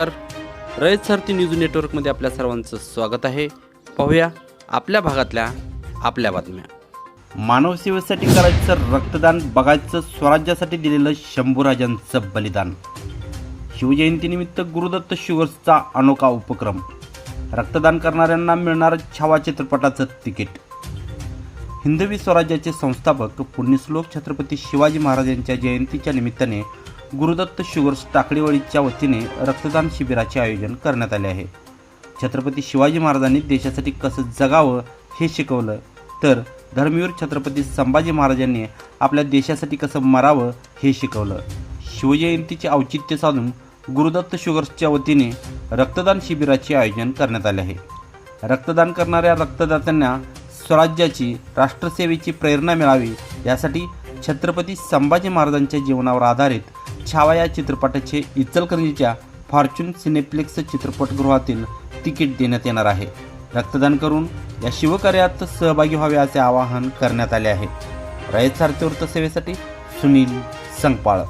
तर रयत सारथी न्यूज नेटवर्कमध्ये आपल्या सर्वांचं स्वागत आहे. पाहूया आपल्या भागातल्या आपल्या बातम्या. मानव सेवेसाठी करायचं रक्तदान बघायचं स्वराज्यासाठी दिलेलं शंभूराजांचं बलिदान. शिवजयंतीनिमित्त गुरुदत्त शुगर्सचा अनोखा उपक्रम. रक्तदान करणाऱ्यांना मिळणार छावा चित्रपटाचं तिकीट. हिंदवी स्वराज्याचे संस्थापक पुण्यश्लोक छत्रपती शिवाजी महाराज यांच्या जयंतीच्या निमित्ताने गुरुदत्त शुगर्स टाकळीवाडीच्या वतीने रक्तदान शिबिराचे आयोजन करण्यात आले आहे. छत्रपती शिवाजी महाराजांनी देशासाठी कसं जगावं हे शिकवलं. तर धर्मवीर छत्रपती संभाजी महाराजांनी आपल्या देशासाठी कसं मरावं हे शिकवलं. शिवजयंतीचे औचित्य साधून गुरुदत्त शुगर्सच्या वतीने रक्तदान शिबिराचे आयोजन करण्यात आले आहे. रक्तदान करणाऱ्या रक्तदात्यांना स्वराज्याची राष्ट्रसेवेची प्रेरणा मिळावी यासाठी छत्रपती संभाजी महाराजांच्या जीवनावर आधारित छावा या चित्रपटाचे इचलकरंजीच्या फॉर्च्यून सिनेप्लेक्स चित्रपटगृहातील तिकीट देण्यात येणार आहे. रक्तदान करून या शिवकार्यात सहभागी व्हावे असे आवाहन करण्यात आले आहे. रयत सारथी वृत्तसेवेसाठी सुनील संगपाळ.